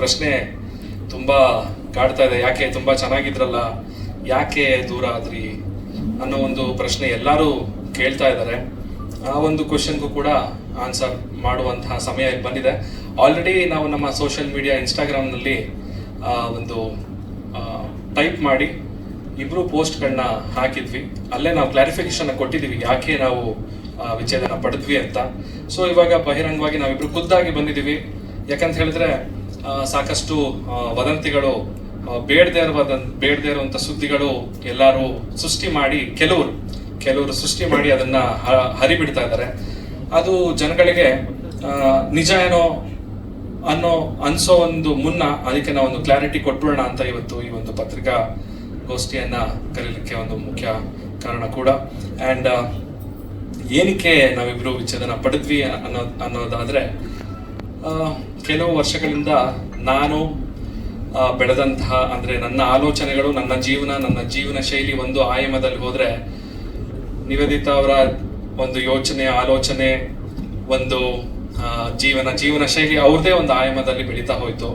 ಪ್ರಶ್ನೆ ತುಂಬಾ ಕಾಡ್ತಾ ಇದೆ. ಯಾಕೆ ತುಂಬಾ ಚೆನ್ನಾಗಿದ್ರಲ್ಲ, ಯಾಕೆ ದೂರ ಆದ್ರಿ ಅನ್ನೋ ಒಂದು ಪ್ರಶ್ನೆ ಎಲ್ಲರೂ ಕೇಳ್ತಾ ಇದ್ದಾರೆ. ಆ ಒಂದು ಕ್ವಶನ್ಗೂ ಕೂಡ ಆನ್ಸರ್ ಮಾಡುವಂತಹ ಸಮಯ ಬಂದಿದೆ. ಆಲ್ರೆಡಿ ನಾವು ನಮ್ಮ ಸೋಷಿಯಲ್ ಮೀಡಿಯಾ ಇನ್ಸ್ಟಾಗ್ರಾಮ್ನಲ್ಲಿ ಒಂದು ಟೈಪ್ ಮಾಡಿ ಇಬ್ರು ಪೋಸ್ಟ್ಗಳನ್ನ ಹಾಕಿದ್ವಿ. ಅಲ್ಲೇ ನಾವು ಕ್ಲಾರಿಫಿಕೇಶನ್ ಕೊಟ್ಟಿದ್ದೀವಿ, ಯಾಕೆ ನಾವು ವಿಚ್ಛೇದನ ಪಡೆದ್ವಿ ಅಂತ. ಸೊ ಇವಾಗ ಬಹಿರಂಗವಾಗಿ ನಾವಿಬ್ರು ಖುದ್ದಾಗಿ ಬಂದಿದ್ದೀವಿ. ಯಾಕಂತ ಹೇಳಿದ್ರೆ ಸಾಕಷ್ಟು ವದಂತಿಗಳು ಬೇಡದೇ ಇರುವ ಬೇಡದೇ ಇರುವಂತ ಸುದ್ದಿಗಳು ಎಲ್ಲರೂ ಸೃಷ್ಟಿ ಮಾಡಿ, ಕೆಲವರು ಕೆಲವರು ಸೃಷ್ಟಿ ಮಾಡಿ ಅದನ್ನ ಹರಿಬಿಡ್ತಾ ಇದ್ದಾರೆ. ಅದು ಜನಗಳಿಗೆ ನಿಜ ಏನೋ ಅನ್ನೋ ಅನ್ಸೋ ಒಂದು ಮುನ್ನ ಅದಕ್ಕೆ ನಾವು ಒಂದು ಕ್ಲಾರಿಟಿ ಕೊಟ್ಬಿಡೋಣ ಅಂತ ಇವತ್ತು ಈ ಒಂದು ಪತ್ರಿಕಾ ಗೋಷ್ಠಿಯನ್ನ ಕರೀಲಿಕ್ಕೆ ಒಂದು ಮುಖ್ಯ ಕಾರಣ ಕೂಡ. ಅಂಡ್ ಏನಕ್ಕೆ ನಾವಿಬ್ರು ವಿಚ್ಛೇದನ ಪಡೆದ್ವಿ ಅನ್ನೋ, ಅನ್ನೋದಾದ್ರೆ ಕೆಲವು ವರ್ಷಗಳಿಂದ ನಾನು ಬೆಳೆದಂತಹ ಅಂದ್ರೆ ನನ್ನ ಆಲೋಚನೆಗಳು, ನನ್ನ ಜೀವನ ನನ್ನ ಜೀವನ ಶೈಲಿ ಒಂದು ಆಯಾಮದಲ್ಲಿ ಹೋದರೆ ನಿವೇದಿತ ಅವರ ಒಂದು ಯೋಚನೆ, ಆಲೋಚನೆ, ಒಂದು ಜೀವನ ಜೀವನ ಶೈಲಿ ಅವ್ರದೇ ಒಂದು ಆಯಾಮದಲ್ಲಿ ಬೆಳೀತಾ ಹೋಯ್ತು.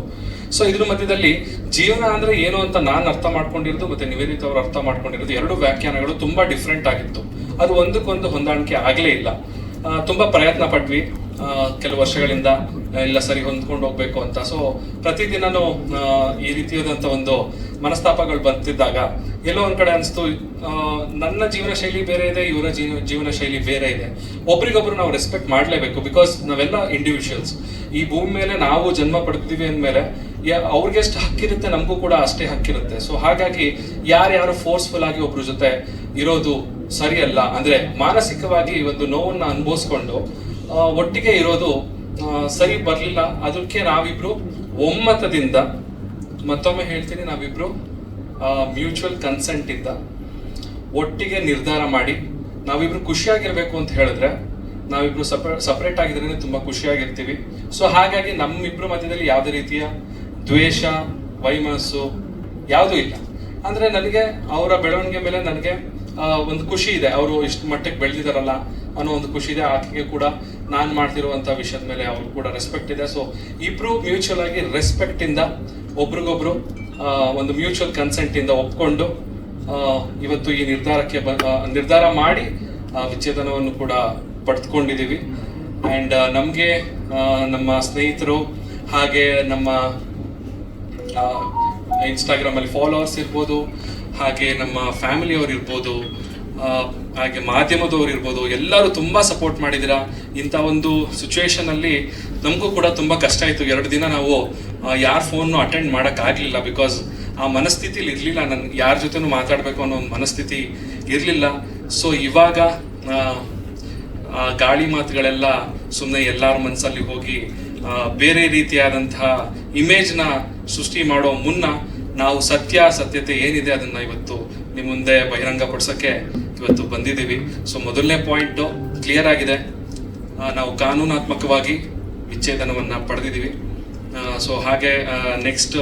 ಸೊ ಇದ್ರ ಮಧ್ಯದಲ್ಲಿ ಜೀವನ ಅಂದ್ರೆ ಏನು ಅಂತ ನಾನು ಅರ್ಥ ಮಾಡ್ಕೊಂಡಿರೋದು ಮತ್ತೆ ನಿವೇದಿತ ಅವರು ಅರ್ಥ ಮಾಡ್ಕೊಂಡಿರೋದು ಎರಡು ವ್ಯಾಖ್ಯಾನಗಳು ತುಂಬಾ ಡಿಫ್ರೆಂಟ್ ಆಗಿತ್ತು. ಅದು ಒಂದಕ್ಕೊಂದು ಹೊಂದಾಣಿಕೆ ಆಗಲೇ ಇಲ್ಲ. ತುಂಬಾ ಪ್ರಯತ್ನ ಪಟ್ವಿ. ಕೆಲವು ವರ್ಷಗಳಿಂದ ಎಲ್ಲ ಸರಿ ಹೊಂದ್ಕೊಂಡು ಹೋಗ್ಬೇಕು ಅಂತ. ಸೊ ಪ್ರತಿದಿನನೂ ಈ ರೀತಿಯಾದಂಥ ಒಂದು ಮನಸ್ತಾಪಗಳು ಬಂತಿದ್ದಾಗ ಎಲ್ಲೋ ಒಂದ್ ಕಡೆ ಅನಿಸ್ತು ನನ್ನ ಜೀವನ ಶೈಲಿ ಬೇರೆ ಇದೆ, ಇವರ ಜೀವ ಜೀವನ ಶೈಲಿ ಬೇರೆ ಇದೆ. ಒಬ್ರಿಗೊಬ್ರು ನಾವು ರೆಸ್ಪೆಕ್ಟ್ ಮಾಡಲೇಬೇಕು ಬಿಕಾಸ್ ನಾವೆಲ್ಲ ಇಂಡಿವಿಜುವಲ್ಸ್ ಈ ಭೂಮಿ ಮೇಲೆ ನಾವು ಜನ್ಮ ಪಡ್ತೀವಿ ಅಂದಮೇಲೆ ಅವ್ರಿಗೆ ಎಷ್ಟು ಹಕ್ಕಿರುತ್ತೆ ನಮಗೂ ಕೂಡ ಅಷ್ಟೇ ಹಕ್ಕಿರುತ್ತೆ. ಸೊ ಹಾಗಾಗಿ ಯಾರ್ಯಾರು ಫೋರ್ಸ್ಫುಲ್ ಆಗಿ ಒಬ್ರ ಜೊತೆ ಇರೋದು ಸರಿಯಲ್ಲ. ಅಂದ್ರೆ ಮಾನಸಿಕವಾಗಿ ಒಂದು ನೋವನ್ನ ಅನುಭವಿಸ್ಕೊಂಡು ಒಟ್ಟಿಗೆ ಇರೋದು ಸರಿ ಬರಲಿಲ್ಲ. ಅದಕ್ಕೆ ನಾವಿಬ್ರು ಒಮ್ಮತದಿಂದ, ಮತ್ತೊಮ್ಮೆ ಹೇಳ್ತೀನಿ, ನಾವಿಬ್ರು ಮ್ಯೂಚುವಲ್ ಕನ್ಸೆಂಟ್ ಇಂದ ಒಟ್ಟಿಗೆ ನಿರ್ಧಾರ ಮಾಡಿ, ನಾವಿಬ್ರು ಖುಷಿಯಾಗಿರ್ಬೇಕು ಅಂತ ಹೇಳಿದ್ರೆ, ನಾವಿಬ್ರು ಸಪರೇಟ್ ಸಪ್ರೇಟ್ ಆಗಿದ್ರೆ ತುಂಬಾ ಖುಷಿಯಾಗಿರ್ತೀವಿ. ಸೊ ಹಾಗಾಗಿ ನಮ್ಮಿಬ್ರು ಮಧ್ಯದಲ್ಲಿ ಯಾವುದೇ ರೀತಿಯ ದ್ವೇಷ, ವೈಮನಸ್ಸು ಯಾವುದೂ ಇಲ್ಲ. ಅಂದ್ರೆ ನನಗೆ ಅವರ ಬೆಳವಣಿಗೆ ಮೇಲೆ ನನಗೆ ಒಂದು ಖುಷಿ ಇದೆ. ಅವರು ಇಷ್ಟು ಮಟ್ಟಕ್ಕೆ ಬೆಳೆದಿದಾರಲ್ಲ ಅನ್ನೋ ಒಂದು ಖುಷಿ ಇದೆ. ಆಕೆಗೆ ಕೂಡ ನಾನು ಮಾಡ್ತಿರುವಂಥ ವಿಷಯದ ಮೇಲೆ ಅವ್ರು ಕೂಡ ರೆಸ್ಪೆಕ್ಟ್ ಇದೆ. ಸೊ ಇಬ್ರು ಮ್ಯೂಚುವಲ್ ಆಗಿ ರೆಸ್ಪೆಕ್ಟ್ ಇಂದ ಒಬ್ರಿಗೊಬ್ರು ಒಂದು ಮ್ಯೂಚುವಲ್ ಕನ್ಸೆಂಟ್ ಇಂದ ಒಪ್ಕೊಂಡು ಇವತ್ತು ಈ ನಿರ್ಧಾರಕ್ಕೆ ಬ- ನಿರ್ಧಾರ ಮಾಡಿ ವಿಚ್ಛೇದನವನ್ನು ಕೂಡ ಪಡೆದುಕೊಂಡಿದ್ದೀವಿ. ಆ್ಯಂಡ್ ನಮಗೆ ನಮ್ಮ ಸ್ನೇಹಿತರು ಹಾಗೆ ನಮ್ಮ ಇನ್ಸ್ಟಾಗ್ರಾಮಲ್ಲಿ ಫಾಲೋವರ್ಸ್ ಇರ್ಬೋದು, ಹಾಗೆ ನಮ್ಮ ಫ್ಯಾಮಿಲಿಯವ್ರು ಇರ್ಬೋದು ಹಾಗೆ ಮಾಧ್ಯಮದವರು ಇರ್ಬೋದು, ಎಲ್ಲರೂ ತುಂಬಾ ಸಪೋರ್ಟ್ ಮಾಡಿದ್ದೀರಾ? ಇಂಥ ಒಂದು ಸಿಚುವೇಶನ್ ಅಲ್ಲಿ ನಮಗೂ ಕೂಡ ತುಂಬಾ ಕಷ್ಟ ಆಯ್ತು. ಎರಡು ದಿನ ನಾವು ಯಾರ ಫೋನ್ನು ಅಟೆಂಡ್ ಮಾಡಕ್ ಆಗ್ಲಿಲ್ಲ ಬಿಕಾಸ್ ಆ ಮನಸ್ಥಿತಿಲಿ ಇರಲಿಲ್ಲ. ನನ್, ಯಾರ ಜೊತೆನೂ ಮಾತಾಡಬೇಕು ಅನ್ನೋ ಒಂದು ಮನಸ್ಥಿತಿ ಇರಲಿಲ್ಲ. ಸೊ ಇವಾಗ ಗಾಳಿ ಮಾತುಗಳೆಲ್ಲ ಸುಮ್ಮನೆ ಎಲ್ಲರ ಮನಸ್ಸಲ್ಲಿ ಹೋಗಿ ಬೇರೆ ರೀತಿಯಾದಂತಹ ಇಮೇಜ್ನ ಸೃಷ್ಟಿ ಮಾಡೋ ಮುನ್ನ ನಾವು ಸತ್ಯ, ಸತ್ಯತೆ ಏನಿದೆ ಅದನ್ನ ಇವತ್ತು ನಿಮ್ಮ ಮುಂದೆ ಬಹಿರಂಗ ಪಡಿಸೋಕ್ಕೆ ಇವತ್ತು ಬಂದಿದ್ದೀವಿ. ಸೊ ಮೊದಲನೇ ಪಾಯಿಂಟ್ ಕ್ಲಿಯರ್ ಆಗಿದೆ. ನಾವು ಕಾನೂನಾತ್ಮಕವಾಗಿ ವಿಚ್ಛೇದನವನ್ನು ಪಡೆದಿದ್ದೀವಿ. ಸೊ ಹಾಗೆ ನೆಕ್ಸ್ಟ್